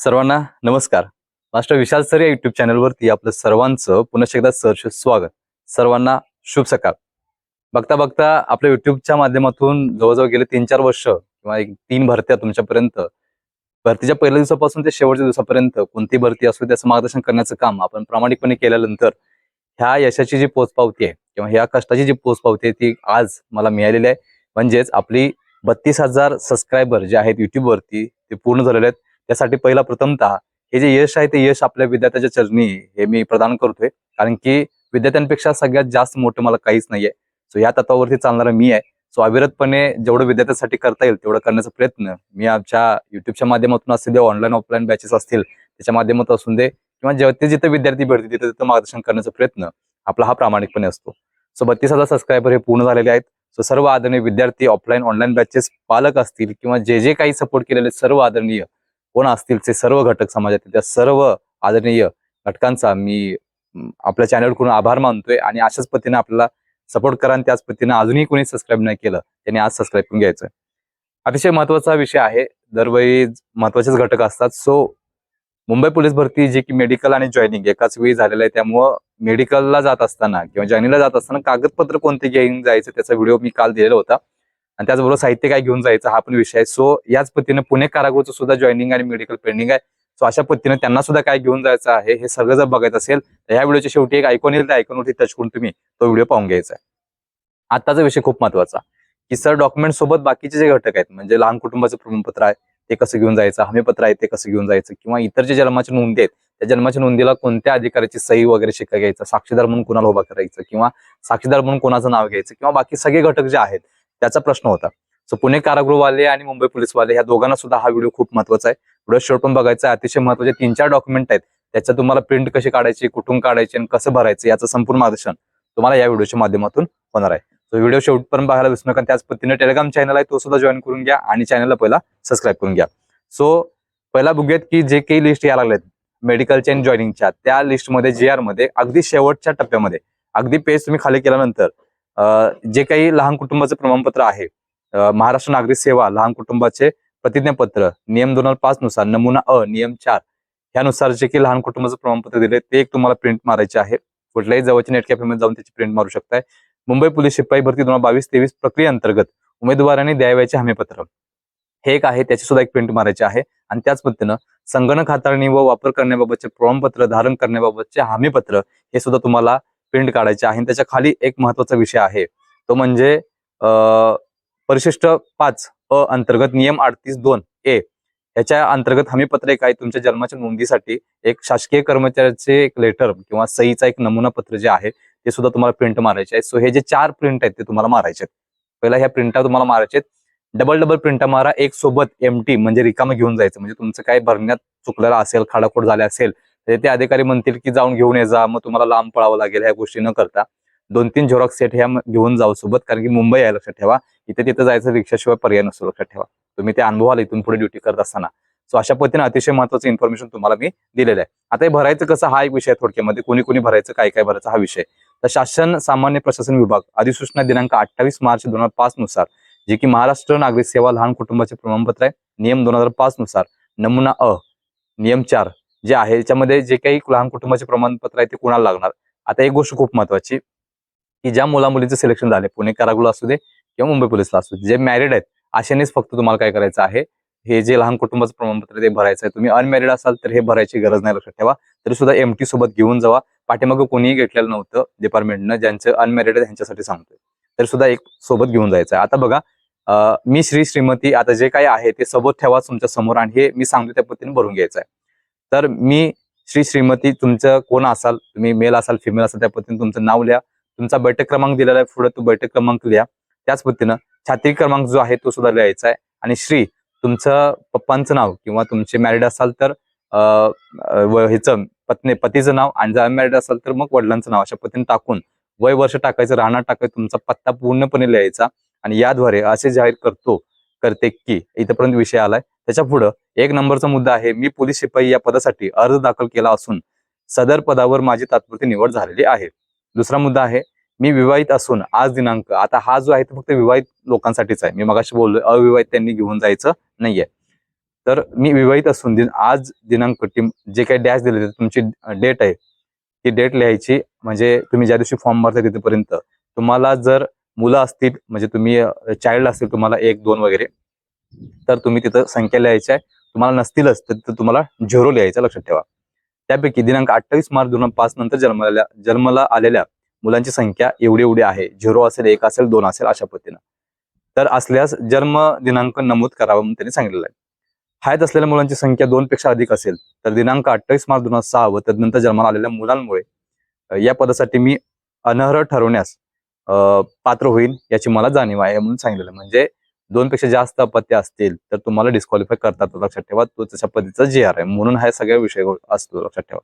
सर्वांना नमस्कार. Master Vishal sir या युट्यूब चॅनलवरती आपलं सर्वांचं पुन्हा एकदा सहर्ष स्वागत. सर्वांना शुभ सकाळ. बघता बघता आपल्या युट्यूबच्या माध्यमातून जवळजवळ गेले तीन चार वर्ष किंवा एक तीन भरत्या तुमच्यापर्यंत भरतीच्या पहिल्या दिवसापासून ते शेवटच्या दिवसापर्यंत कोणती भरती असू त्याचं मार्गदर्शन करण्याचं काम आपण प्रामाणिकपणे केल्यानंतर ह्या यशाची जी पोचपावती आहे किंवा ह्या कष्टाची जी पोचपावती आहे ती आज मला मिळालेली आहे. म्हणजेच आपली बत्तीस हजार सबस्क्रायबर जे आहेत युट्यूबवरती ते पूर्ण झालेले आहेत. यासाठी पहिला प्रथमतः हे जे यश आहे ते यश आपल्या विद्यार्थ्याच्या चरणी हे मी प्रदान करतोय. कारण की विद्यार्थ्यांपेक्षा सगळ्यात जास्त मोठं मला काहीच नाहीये. सो या तत्वावरती चालणारा मी आहे. सो अविरतपणे जेवढं विद्यार्थ्यांसाठी करता येईल तेवढं करण्याचा प्रयत्न मी आमच्या युट्यूबच्या माध्यमातून असतील दे ऑनलाईन ऑफलाईन बॅचेस असतील त्याच्या माध्यमातून असून दे किंवा जेव्हा जिथे विद्यार्थी भेटतील तिथे तिथं मार्गदर्शन करण्याचा प्रयत्न आपला हा प्रामाणिकपणे असतो. सो बत्तीस हजार सबस्क्रायबर हे पूर्ण झालेले आहेत. सो सर्व आदरणीय विद्यार्थी ऑफलाईन ऑनलाईन बॅचेस पालक असतील किंवा जे जे काही सपोर्ट केलेले सर्व आदरणीय कोण असतील ते सर्व घटक समाजातील त्या सर्व आदरणीय घटकांचा मी आपल्या चॅनलकडून आभार मानतोय आणि अशाच पद्धतीने आपल्याला सपोर्ट करा आणि त्याच पद्धतीने अजूनही कोणी सबस्क्राईब नाही केलं त्यांनी आज सबस्क्राईब करून घ्यायचं अतिशय महत्त्वाचा विषय आहे दरवेळी महत्वाचेच घटक असतात. सो मुंबई पोलीस भरती जे की मेडिकल आणि जॉईनिंग एकाच वेळी झालेलं आहे त्यामुळं मेडिकलला जात असताना किंवा जॉईनिंगला जात असताना कागदपत्र कोणते घेऊन जायचं त्याचा व्हिडिओ मी काल दिलेला होता. आणि त्याचबरोबर साहित्य काय घेऊन जायचं हा पण विषय आहे. सो याच पद्धतीने पुणे कारागृहचं सुद्धा जॉईनिंग आणि मेडिकल पेंडिंग आहे. सो अशा पद्धतीने त्यांना सुद्धा काय घेऊन जायचं आहे हे सगळं जर बघायचं असेल तर या व्हिडिओच्या शेवटी एक ऐकून येईल. त्या ऐकूनवरती टच करून तुम्ही तो व्हिडिओ पाहून घ्यायचा आहे. आताचा विषय खूप महत्त्वाचा की सर डॉक्युमेंट सोबत बाकीचे जे घटक आहेत म्हणजे लहान कुटुंबाचं प्रमाणपत्र आहे ते कसं घेऊन जायचं हमीपत्र आहे ते कसं घेऊन जायचं किंवा इतर जे जन्माच्या नोंदी आहेत त्या जन्माच्या नोंदीला कोणत्या अधिकाराची सही वगैरे शिक्का घ्यायचं साक्षीदार म्हणून कोणाला उभा करायचं किंवा साक्षीदार म्हणून कोणाचं नाव घ्यायचं किंवा बाकी सगळे घटक जे आहेत त्याचा प्रश्न होता. सो पुणे कारागृहवाले आणि मुंबई पोलीसवाले ह्या दोघांना सुद्धा हा व्हिडिओ खूप महत्त्वाचा आहे. व्हिडिओ शेवट पण बघायचा अतिशय महत्त्वाचे तीन चार डॉक्युमेंट आहेत. त्याच्यात तुम्हाला प्रिंट कशी काढायची कुठून काढायची आणि कसं भरायचं याचं संपूर्ण मार्गदर्शन तुम्हाला या व्हिडिओच्या माध्यमातून होणार आहे. तो व्हिडिओ शेवटपर्यंत बघायला विसरू नका त्याच पद्धतीने टेलिग्राम चॅनल आहे. तो सुद्धा जॉईन करून घ्या आणि चॅनलला पहिला सबस्क्राईब करून घ्या. सो पहिला बघूयात की जे काही लिस्ट यायला लागलेत मेडिकलच्या आणि जॉईनिंगच्या त्या लिस्टमध्ये जे आरमध्ये अगदी शेवटच्या टप्प्यामध्ये अगदी पेज तुम्ही खाली केल्यानंतर जे काही लहान कुटुंबाचं प्रमाणपत्र आहे महाराष्ट्र नागरिक सेवा लहान कुटुंबाचे प्रतिज्ञापत्र नियम दोन हजार पाच नुसार नमुना अ नियम चार ह्यानुसार जे काही लहान कुटुंबाचं प्रमाणपत्र दिले ते एक तुम्हाला प्रिंट मारायचे आहे. कुठल्याही जवळच्या नेट कॅफेमध्ये जाऊन त्याची प्रिंट मारू शकताय. मुंबई पोलीस शिपाई भरती दोन हजार बावीस तेवीस प्रक्रियेअंतर्गत उमेदवारांनी द्यावयाचे हमीपत्र. हे एक आहे त्याची सुद्धा एक प्रिंट मारायची आहे. आणि त्याच पद्धतीनं संगणक हाताळणी व वापर करण्याबाबतचे प्रमाणपत्र धारण करण्याबाबतचे हमीपत्र हे सुद्धा तुम्हाला प्रिंट काढायचे आहे. आणि त्याच्याखाली एक महत्त्वाचा विषय आहे. तो म्हणजे परिशिष्ट पाच अ अंतर्गत नियम अडतीस दोन ए. याच्या अंतर्गत हमीपत्र एक आहे. तुमच्या जन्माच्या नोंदीसाठी एक शासकीय कर्मचाऱ्याचे एक लेटर किंवा सईचा एक नमुना पत्र जे आहे ते सुद्धा तुम्हाला प्रिंट मारायचे आहे सो हे जे चार प्रिंट आहेत ते तुम्हाला मारायचे आहेत. पहिला ह्या प्रिंटा तुम्हाला मारायचे आहेत. डबल डबल प्रिंटा मारा. एक सोबत एमटी म्हणजे रिकामं घेऊन जायचं. म्हणजे तुमचं काय भरण्यात चुकलेलं असेल खाडाखोड झाले असेल ते अधिकारी म्हणतील की जाऊन घेऊन ये जा मग तुम्हाला लांब पळावं लागेल ह्या गोष्टी न करता. दोन तीन झेरॉक्स सेट ह्या घेऊन जाऊ सोबत कारण की मुंबई आहे लक्षात ठेवा. इथे तिथे जायचं रिक्षाशिवाय पर्याय नसतो लक्षात ठेवा. तुम्ही ते अनुभवाला इथून पुढे ड्युटी करत असताना. सो अशा पद्धतीने अतिशय महत्वाचं इन्फॉर्मेशन तुम्हाला मी दिलेलं आहे. आता हे भरायचं कसं हा एक विषय थोडक्यामध्ये. कोणी कोणी भरायचं काय काय भरायचं हा विषय तर शासन सामान्य प्रशासन विभाग अधिसूचना दिनांक अठ्ठावीस मार्च दोन हजार पाच नुसार जे की महाराष्ट्र नागरिक सेवा लहान कुटुंबाचे प्रमाणपत्र आहे नियम दोन हजार पाच नुसार नमुना अ नियम चार जे आहे याच्यामध्ये जे काही लहान कुटुंबाचे प्रमाणपत्र आहे ते कोणाला लागणार? आता एक गोष्ट खूप महत्वाची की ज्या मुला मुलीचं सिलेक्शन झाले पुणे कारागृह असू दे किंवा मुंबई पोलिसला असू दे जे मॅरिड आहेत अशानेच फक्त तुम्हाला काय करायचं आहे हे जे लहान कुटुंबाचं प्रमाणपत्र ते भरायचं आहे. तुम्ही अनमॅरिड असाल तर हे भरायची गरज नाही लक्षात ठेवा. तरी सुद्धा एमटी सोबत घेऊन जावा. पाठीमागं कोणीही घेतलेलं नव्हतं डिपार्टमेंटनं ज्यांचं अनमॅरिड आहे त्यांच्यासाठी सांगतोय. तरी सुद्धा एक सोबत घेऊन जायचं आहे. आता बघा मी श्री श्रीमती आता जे काही आहे ते सोबत ठेवा तुमच्यासमोर आणि हे मी सांगतो त्या पद्धतीने भरून घ्यायचं आहे. तर मी श्री श्रीमती तुमचं कोण असाल तुम्ही मेल असाल फिमेल असाल त्या पद्धतीने तुमचं नाव लिहा. तुमचा बैठक क्रमांक दिलेला आहे पुढे तो बैठक क्रमांक लिहा. त्याच पद्धतीनं छात्री क्रमांक जो आहे तो सुद्धा लिहायचा आहे. आणि श्री तुमचं पप्पांचं नाव किंवा तुमचे मॅरिड असाल तर ह्याचं पत्नी पतीचं नाव आणि जर अनमॅरिड असाल तर मग वडिलांचं नाव अशा पद्धतीने टाकून वय वर्ष टाकायचं राहणार टाकायचं तुमचा पत्ता पूर्णपणे लिहायचा. आणि याद्वारे असे जाहीर करतो करते की इथपर्यंत विषय आलाय. त्याच्या पुढं एक नंबरचा मुद्दा आहे मी पोलीस शिपाई या पदासाठी अर्ज दाखल केला असून सदर पदावर माझी तात्पुरती निवड झालेली आहे. दुसरा मुद्दा आहे मी विवाहित असून आज दिनांक आता हा जो आहे तो फक्त विवाहित लोकांसाठीच आहे. मी मगाशी बोललोय अविवाहित त्यांनी घेऊन जायचं नाहीये. तर मी विवाहित असून दिन आज दिनांक टीम जे काही डॅश दिले तुमची डेट आहे. ती डेट लिहायची म्हणजे तुम्ही ज्या दिवशी फॉर्म भरता तिथपर्यंत. तुम्हाला जर मुलं असतील म्हणजे तुम्ही चाइल्ड असतील तुम्हाला एक दोन वगैरे तर तुम्ही तिथं संख्या लिहायची आहे. तुम्हाला नसतीलच तर तिथं तुम्हाला झिरो लिहायचं लक्षात ठेवा. त्यापैकी दिनांक अठ्ठावीस मार्च दोन हजार पाच नंतर जन्मलेल्या जन्माला आलेल्या मुलांची संख्या एवढी एवढी आहे. झिरो असेल एक असेल दोन असेल अशा पद्धतीनं. तर असल्यास जन्म दिनांक नमूद करावा म्हणून त्यांनी सांगितलेलं आहे. हयात असलेल्या मुलांची संख्या दोन पेक्षा अधिक असेल तर दिनांक अठ्ठावीस मार्च दोन हजार सहा व तदनंतर जन्माला आलेल्या मुलांमुळे या पदासाठी मी अनर्ह ठरवण्यास पात्र होईल याची मला जाणीव आहे म्हणून सांगितलेलं म्हणजे दोन पेक्षा जास्त अपत्य असतील तर तुम्हाला डिस्क्वालिफाय करतात. लक्षात ठेवा तो तशा पद्धतीचा जे आर आहे. म्हणून हा सगळ्या विषय असतो लक्षात ठेवा.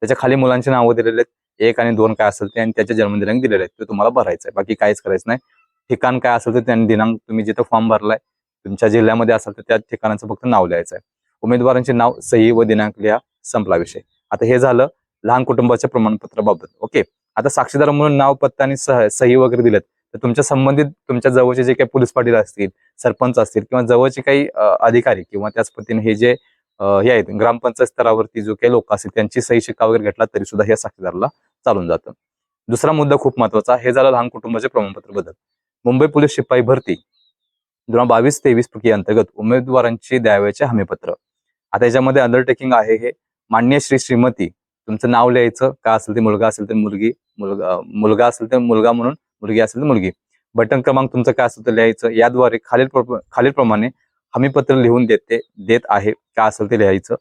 त्याच्याखाली मुलांची नावं दिलेले आहेत. एक आणि दोन काय असेल ते आणि त्याचे जन्मदिनांक दिलेले आहेत. ते तुम्हाला भरायचं आहे बाकी काहीच करायचं नाही. ठिकाण काय असेल तर त्यांनी दिनांक तुम्ही जिथं फॉर्म भरलाय तुमच्या जिल्ह्यामध्ये असेल तर त्या ठिकाणाचं फक्त नाव लिहायचं आहे उमेदवारांचे नाव सही व दिनांक लिहा संपला विषय. आता हे झालं लहान कुटुंबाच्या प्रमाणपत्राबाबत. ओके? आता साक्षीदार म्हणून नाव पत्ता आणि सह- सही वगैरे दिलेत. तर तुमच्या संबंधित तुमच्या जवळचे जे काही पोलीस पाटील असतील सरपंच असतील किंवा जवळचे काही अधिकारी किंवा त्याच पद्धतीने हे जे हे आहेत ग्रामपंचायत स्तरावरती जो काही लोक असतील त्यांची सही शिक्का वगैरे घेतला तरी सुद्धा या साक्षीदाराला चालून जातं. दुसरा मुद्दा खूप महत्त्वाचा हे झालं लहान कुटुंबाचे प्रमाणपत्र बदल. मुंबई पोलीस शिपाई भरती दोन हजार बावीस तेवीस प्रक्रिये अंतर्गत उमेदवारांची द्यावयाचे हमीपत्र. आता याच्यामध्ये अंडरटेकिंग आहे हे. मान्य श्री श्रीमती तुमचं नाव लिहायचं का असेल ते मुलगा असेल तर मुलगी मुलगा मुलगा असेल तर मुलगा म्हणून मुलगी असेल तर मुलगी. बटन क्रमांक तुमचं काय असेल तर लिहायचं. याद्वारे खालील खालीलप्रमाणे हमीपत्र लिहून देते देत आहे. का असेल ते लिहायचं.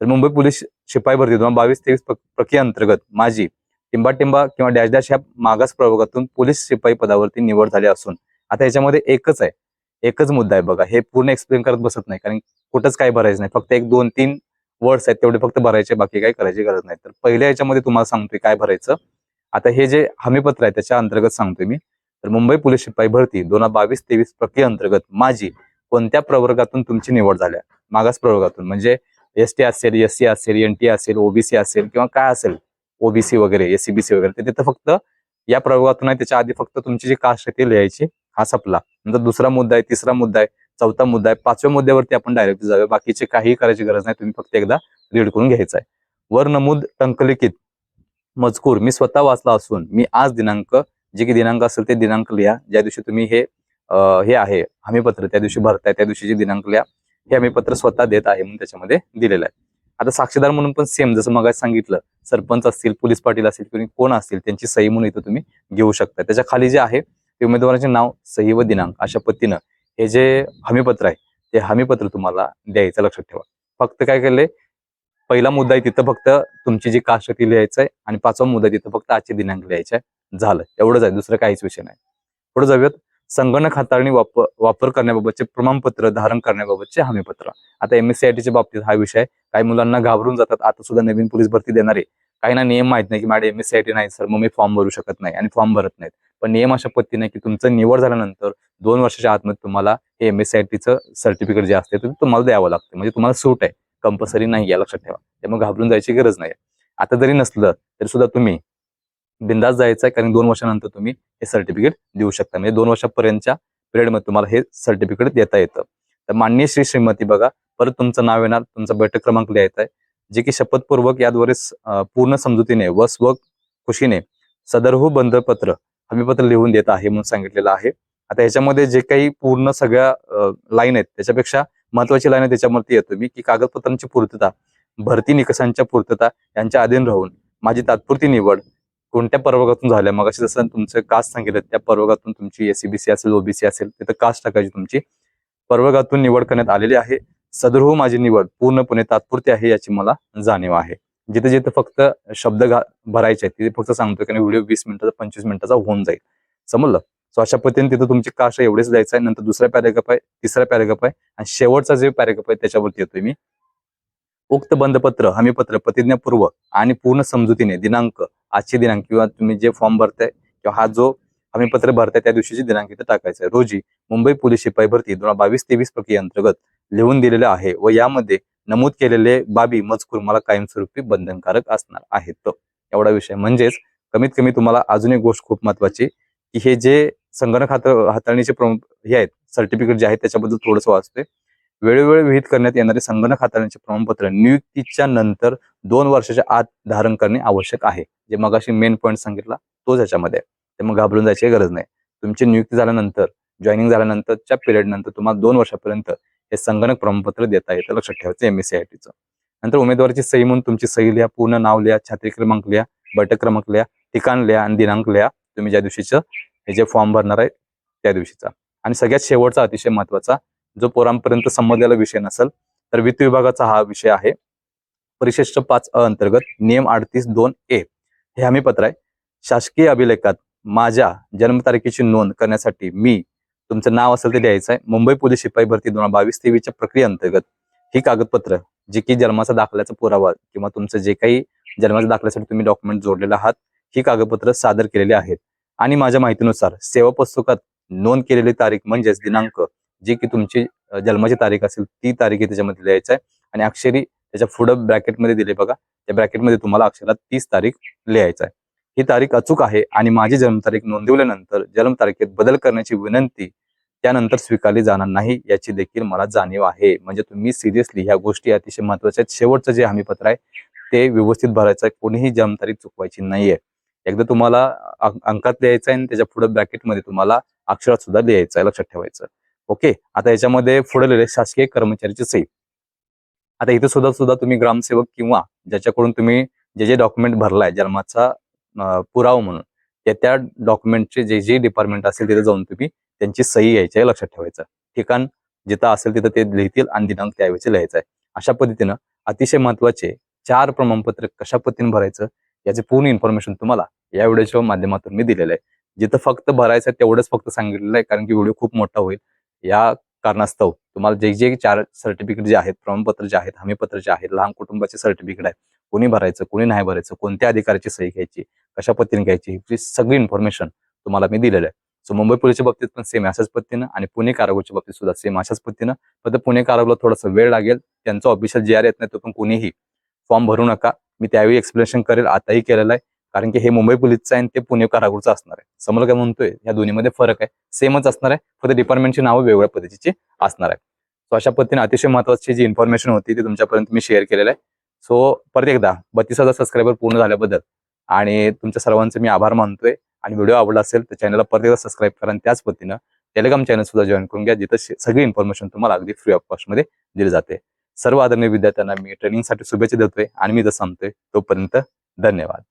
तर मुंबई पोलीस शिपाई भरती दोन बावीस तेवीस प्रक्रिया अंतर्गत माझी टिंबा टिंबा किंवा डॅश डॅश ह्या मागास प्रवर्गातून पोलीस शिपाई पदावरती निवड झाली असून आता याच्यामध्ये एकच आहे. एकच मुद्दा आहे बघा. हे पूर्ण एक्सप्लेन करत बसत नाही. कारण कुठंच काही भरायचं नाही. फक्त एक दोन तीन वर्ड्स आहेत. तेवढे फक्त भरायचे. बाकी काही करायची गरज नाही. तर पहिल्या याच्यामध्ये तुम्हाला सांगतोय काय भरायचं. आता हे जे हमीपत्र आहे त्याच्या अंतर्गत सांगतोय मी. तर मुंबई पोलीस शिपाई भरती दोन हजार बावीस तेवीस प्रक्रियेअंतर्गत माझी कोणत्या प्रवर्गातून तुमची निवड झाल्या? मागास प्रवर्गातून म्हणजे एस टी असेल एस सी असेल एन टी असेल ओबीसी असेल किंवा काय असेल ओबीसी वगैरे एससीबीसी वगैरे ते तिथं फक्त या प्रवर्गातून आहे त्याच्या आधी फक्त तुमची जी कास्ट आहे ती लिहायची हा सपला. नंतर दुसरा मुद्दा आहे तिसरा मुद्दा आहे चौथा मुद्दा आहे पाचव्या मुद्द्यावरती आपण डायरेक्ट जाऊया. बाकीचे काही करायची गरज नाही तुम्ही फक्त एकदा रीड करून घ्यायचं आहे. वर नमूद टंकलिखित मजकूर. मी स्वतः वाचला असून मी आज दिनांक जे की दिनांक असेल ते दिनांक लिहा. ज्या दिवशी तुम्ही हे हे आहे हमीपत्र त्या दिवशी भरताय त्या दिवशी जे दिनांक लिहा हे हमीपत्र स्वतः देत आहे म्हणून त्याच्यामध्ये दिलेलं आहे. आता साक्षीदार म्हणून पण सेम जसं मग सांगितलं सरपंच असतील पोलीस पाटील असतील किंवा कोण असतील त्यांची सही म्हणून इथं तुम्ही घेऊ शकता त्याच्याखाली जे आहे ते उमेदवाराचे नाव सही व दिनांक अशा पद्धतीनं हे जे हमीपत्र आहे ते हमीपत्र तुम्हाला द्यायचं लक्षात ठेवा. फक्त काय केलंय पहिला मुद्दा आहे तिथं फक्त तुमची जी कास्ट आहे ती लिहायचं आहे आणि पाचवा मुद्दा तिथं फक्त आजचे दिनांक लिहायचे आहे. झालं. एवढंच आहे. दुसरं काहीच विषय नाही. पुढे जाऊयात. संगणक हाताळणी वापर वापर करण्याबाबतचे प्रमाणपत्र धारण करण्याबाबतचे हमीपत्र. आता एम एस सी आय टीच्या बाबतीत हा विषय काही मुलांना घाबरून जातात. आता सुद्धा नवीन पोलीस भरती देणारे काही ना नियम माहीत नाही की madam M S C I T नाही सर. मग मी फॉर्म भरू शकत नाही आणि फॉर्म भरत नाहीत. पण नियम अशा पद्धतीने की तुमचं निवड झाल्यानंतर दोन वर्षाच्या आतमध्ये तुम्हाला हे एम एस सी आय टीचं सर्टिफिकेट जे असते ते तुम्हाला द्यावं लागतं. म्हणजे तुम्हाला सूट आहे. कंपल्सरी नाही आहे लक्षात ठेवा. त्यामुळे घाबरून जायची गरज नाही. आता जरी नसलं तरी सुद्धा तुम्ही बिंदास जायचं आहे कारण दोन वर्षानंतर तुम्ही हे सर्टिफिकेट देऊ शकता. म्हणजे दोन वर्षापर्यंतच्या पिरियडमध्ये तुम्हाला हे सर्टिफिकेट देता येतं. तर मान्य श्री श्रीमती बघा परत तुमचं नाव येणार तुमचा बैठक क्रमांक लिहायचा आहे जे की शपथपूर्वक याद्वारे पूर्ण समजुतीने व स्व खुशीने सदरहू बंधपत्र हमीपत्र लिहून देत आहे म्हणून सांगितलेलं आहे. आता ह्याच्यामध्ये जे काही पूर्ण सगळ्या लाईन आहेत त्याच्यापेक्षा महत्वाची लाईन आहे त्याच्यावरती येतो मी की कागदपत्रांची पूर्तता भरती निकषांच्या पूर्तता यांच्या अधीन राहून माझी तात्पुरती निवड कोणत्या प्रवर्गातून झाल्या? मग जसं तुमचं कास्ट सांगितलं त्या प्रवर्गातून तुमची एसीबीसी असेल ओबीसी असेल तिथं कास्ट टाकायची तुमची. प्रवर्गातून निवड करण्यात आलेली आहे. सदरहू हो माझी निवड पूर्णपणे तात्पुरती आहे याची मला जाणीव आहे. जिथे जिथे फक्त शब्द घा- भरायचे आहेत तिथे फक्त सांगतोय की व्हिडिओ वीस मिनिटाचा पंचवीस मिनिटाचा होऊन जाईल. समजलं? सो अशा पद्धतीने तिथं तुमची कास्ट एवढेच द्यायचं आहे. नंतर दुसरा पॅरेग्राफ आहे तिसरा पॅरेग्राफ आहे आणि शेवटचा जे पॅरेग्राफ आहे त्याच्यावरती येतोय मी. उक्त बंधपत्र हमीपत्र प्रतिज्ञापूर्व आणि पूर्ण समजुतीने दिनांक आजचे दिनांक किंवा तुम्ही जे फॉर्म भरताय किंवा हा जो हमीपत्र भरताय त्या दिवशीचे दिनांक इथं टाकायचा आहे. रोजी मुंबई पोलीस शिपाई भरती दोन हजार बावीस तेवीस प्रक्रियेअंतर्गत लिहून दिलेले आहे व यामध्ये नमूद केलेले बाबी मजकूर मला कायमस्वरूपी बंधनकारक असणार आहेत. तो एवढा विषय. म्हणजेच कमीत कमी तुम्हाला अजून एक गोष्ट खूप महत्वाची की हे जे संगणक हात हाताळणीचे प्रमुख हे आहेत. सर्टिफिकेट जे आहेत त्याच्याबद्दल थोडंसं वाचतोय. वेळोवेळी विहित करण्यात येणारे संगणक हाताळण्याचे प्रमाणपत्र नियुक्तीच्या नंतर दोन वर्षाच्या आत धारण करणे आवश्यक आहे. जे मगाशी मेन पॉईंट सांगितला तोच याच्यामध्ये ते मग घाबरून जायची गरज नाही. तुमची नियुक्ती झाल्यानंतर जॉईनिंग झाल्यानंतरच्या पिरियड नंतर तुम्हाला दोन वर्षापर्यंत हे संगणक प्रमाणपत्र देता येतं. लक्षात ठेवायचं एम एस आय टीचं नंतर उमेदवाराची सही म्हणून तुमची सही लिहा पूर्ण नाव लिहा छात्री क्रमांक लिहा बैठक क्रमांक लिहा ठिकाण लिहा आणि दिनांक लिहा. तुम्ही ज्या दिवशीचं हे जे फॉर्म भरणार आहे त्या दिवशीचा. आणि सगळ्यात शेवटचा अतिशय महत्त्वाचा जो पोरांपर्यंत संबंधलेला विषय नसेल तर वित्त विभागाचा हा विषय आहे. परिशिष्ट पाच अ अंतर्गत नियम अडतीस दोन ए. हे हमी पत्र आहे. शासकीय अभिलेखात माझ्या जन्मतारखेची नोंद करण्यासाठी मी तुमचं नाव असेल ते द्यायचं आहे. मुंबई पोलीस शिपाई भरती दोन हजार बावीस तेवीसच्या प्रक्रियेअंतर्गत ही कागदपत्र जे की जन्माचा दाखल्याचा पुरावा किंवा तुमचं जे काही जन्माच्या दाखल्यासाठी तुम्ही डॉक्युमेंट जोडलेला आहात ही कागदपत्र सादर केलेली आहेत. आणि माझ्या माहितीनुसार सेवा पुस्तकात नोंद केलेली तारीख म्हणजेच दिनांक जी की तुमची जन्माची तारीख असेल ती तारीख त्याच्यामध्ये लिहायचं आहे. आणि अक्षरी त्याच्या पुढं ब्रॅकेटमध्ये दिले बघा. त्या ब्रॅकेटमध्ये तुम्हाला अक्षरात तीस तारीख लिहायचं आहे. ही तारीख अचूक आहे आणि माझी जन्मतारीख नोंदवल्यानंतर जन्मतारखेत बदल करण्याची विनंती त्यानंतर स्वीकारली जाणार नाही याची देखील मला जाणीव आहे. म्हणजे तुम्ही सिरियसली ह्या गोष्टी अतिशय महत्त्वाच्या आहेत. शेवटचं जे हमीपत्र आहे ते व्यवस्थित भरायचं आहे. कोणीही जन्मतारीख चुकवायची नाहीये. एकदा तुम्हाला अंकात लिहायचं आहे आणि त्याच्या पुढे ब्रॅकेटमध्ये तुम्हाला अक्षरात सुद्धा लिहायचं आहे लक्षात ठेवायचं ओके? आता याच्यामध्ये पुढे लिहिले शासकीय कर्मचाऱ्याची सही. आता इथे सुद्धा सुद्धा तुम्ही ग्रामसेवक किंवा ज्याच्याकडून तुम्ही जे जे डॉक्युमेंट भरलाय जन्माचा पुरावा म्हणून त्या त्या डॉक्युमेंटचे जे जे डिपार्टमेंट असेल तिथे जाऊन तुम्ही त्यांची सही यायची आहे लक्षात ठेवायचं ठिकाण जिथं असेल तिथं ते लिहितील आणि दिनांक त्याऐवजी लिहायचं आहे. अशा पद्धतीनं अतिशय महत्त्वाचे चार प्रमाणपत्र कशा पद्धतीने भरायचं? याचे पूर्ण इन्फॉर्मेशन तुम्हाला या व्हिडिओच्या माध्यमातून मी दिलेलं आहे. जिथं फक्त भरायचं आहे तेवढंच फक्त सांगितलेलं आहे कारण की व्हिडिओ खूप मोठा होईल. या कारणास्तव तुम्हाला जे जे चार सर्टिफिकेट जे आहेत प्रमाणपत्र जे आहेत हमीपत्र जे आहेत लहान कुटुंबाचे सर्टिफिकेट आहे कोणी भरायचं कोणी नाही भरायचं कोणत्या अधिकाऱ्याची सही घ्यायची कशा पद्धतीने घ्यायची ही सगळी इन्फॉर्मेशन तुम्हाला मी दिलेलं आहे. सो मुंबई पोलिसच्या बाबतीत पण सेम अशाच पद्धतीनं आणि पुणे कारागृहच्या बाबतीत सुद्धा सेम अशाच पद्धतीनं. फक्त पुणे कारागृहला थोडासा वेळ लागेल. त्यांचं ऑफिशियल जे आर येत नाही तो पण कोणीही फॉर्म भरू नका. मी त्यावेळी एक्सप्लेनेशन करेल आताही केलेलं आहे. कारण की हे मुंबई पोलीसचं आहे आणि ते पुणे कारागृहचं असणार आहे. समोर काय म्हणतोय या दोन्हीमध्ये फरक आहे. सेमच असणार आहे फक्त डिपार्टमेंटची नावं वेगवेगळ्या पद्धतीची असणार आहे सो अशा पद्धतीने अतिशय महत्वाची जी इन्फॉर्मेशन होती ती तुमच्यापर्यंत मी शेअर केलेलं आहे. सो परत एकदा बत्तीस हजार सबस्क्रायबर पूर्ण झाल्याबद्दल आणि तुमच्या सर्वांचे मी आभार मानतोय. आणि व्हिडिओ आवडला असेल तर चॅनलला परत एकदा सबस्क्राईब करा आणि त्याच पद्धतीनं टेलिग्राम चॅनल सुद्धा जॉईन करून घ्या जिथं सगळी इन्फॉर्मेशन तुम्हाला अगदी फ्री ऑफ कॉस्टमध्ये दिली जाते. सर्व आदरणीय विद्यार्थ्यांना मी ट्रेनिंगसाठी शुभेच्छा देतोय आणि मी जसं सांगतोय तोपर्यंत धन्यवाद.